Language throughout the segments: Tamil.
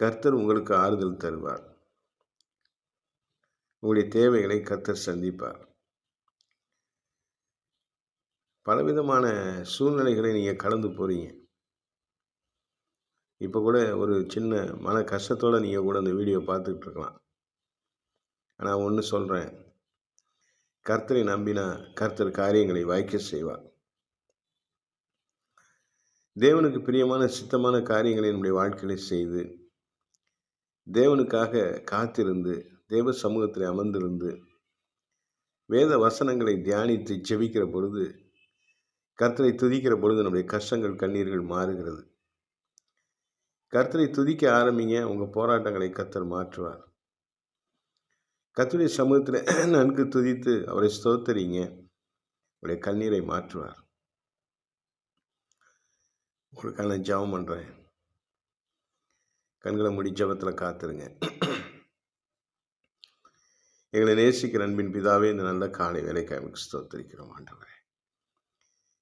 கர்த்தர் உங்களுக்கு ஆறுதல் தருவார். உங்களுடைய தேவைகளை கர்த்தர் சந்திப்பார். பலவிதமான சூழ்நிலைகளை நீங்கள் கலந்து போகிறீங்க இப்போ கூட ஒரு சின்ன மன கஷ்டத்தோடு நீங்கள் கூட அந்த வீடியோ பார்த்துக்கிட்டு இருக்கலாம். ஆனால் ஒன்று சொல்கிறேன் கர்த்தரை நம்பினா கர்த்தர் காரியங்களை வாய்க்க செய்வார். தேவனுக்கு பிரியமான சித்தமான காரியங்களை நம்முடைய வாழ்க்கையில் செய்து தேவனுக்காக காத்திருந்து தேவ சமூகத்தில் அமர்ந்திருந்து வேத வசனங்களை தியானித்து செவிக்கிற பொழுது கர்த்தரை துதிக்கிற பொழுது நம்முடைய கஷ்டங்கள் கண்ணீர்கள் மாறுகிறது. கர்த்தரை துதிக்க ஆரம்பிங்க உங்கள் போராட்டங்களை கர்த்தர் மாற்றுவார். கர்த்தருடைய சமூகத்தில் நன்கு துதித்து அவரை ஸ்தோத்தரிங்க உங்களுடைய கண்ணீரை மாற்றுவார். உங்களுக்காக நான் ஜபம் பண்ணுறேன் கண்களை முடி ஜபத்தில் காத்துருங்க. எங்களை நேசிக்கிற அன்பின் பிதாவே இந்த நல்ல காலை வேலைக்காக ஸ்தோத்தரிக்கிறோம் ஆண்டவரே.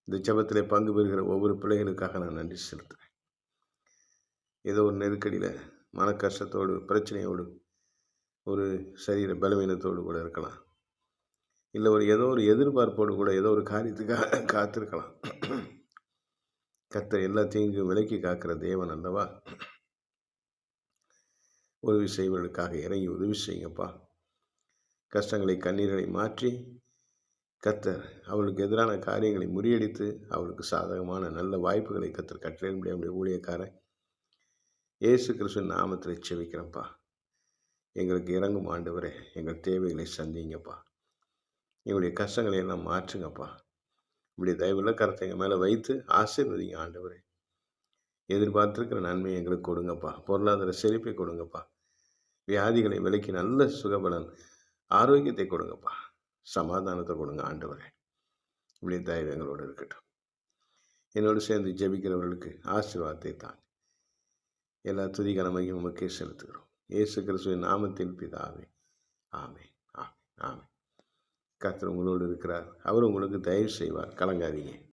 இந்த ஜபத்தில் பங்கு பெறுகிற ஒவ்வொரு பிள்ளைகளுக்காக நான் நன்றி செலுத்துகிறேன். ஏதோ ஒரு நெருக்கடியில் மன கஷ்டத்தோடு பிரச்சனையோடு ஒரு சரீர பலவீனத்தோடு கூட இருக்கலாம். இல்லை ஒரு ஏதோ ஒரு எதிர்பார்ப்போடு கூட ஏதோ ஒரு காரியத்துக்காக காத்திருக்கலாம். கத்த எல்லாத்தையும் விலக்கி காக்கிற தேவன் அல்லவா? உதவி செய்வர்களுக்காக இறங்கி உதவி செய்யுங்கப்பா. கஷ்டங்களை கண்ணீர்களை மாற்றி கத்தர் அவளுக்கு எதிரான காரியங்களை முறியடித்து அவளுக்கு சாதகமான நல்ல வாய்ப்புகளை கத்தர் கட்டளை முடிய ஊழியக்காரன் இயேசு கிறிஸ்து நாமத்தில் செவிக்கிறேன்ப்பா எங்களுக்கு இறங்கும் ஆண்டவரே எங்கள் தேவைகளை சந்திங்கப்பா எங்களுடைய கஷ்டங்களை எல்லாம் மாற்றுங்கப்பா. இப்படி தயவுள்ள கருத்தை எங்கள் மேலே வைத்து ஆசீர்வதிங்க ஆண்டவரே. எதிர்பார்த்துருக்கிற நன்மை எங்களுக்கு கொடுங்கப்பா. பொருளாதார செழிப்பை கொடுங்கப்பா. வியாதிகளை விலக்கி நல்ல சுகபலன் ஆரோக்கியத்தை கொடுங்கப்பா. சமாதானத்தை கொடுங்க ஆண்டவரே. இப்படி தயவு எங்களோடு இருக்கட்டும். என்னோடு சேர்ந்து ஜெபிக்கிறவர்களுக்கு ஆசீர்வாதத்தை தான் எல்லா துதி துதிகனமையும் உமக்கே செலுத்துகிறோம். இயேசு கிறிஸ்துவின் நாமத்தில் பிதாவே. ஆமே ஆமே ஆமே கர்த்தர் உங்களோடு இருக்கிறார். அவர் உங்களுக்கு தயவு செய்வார். கலங்காதீங்க.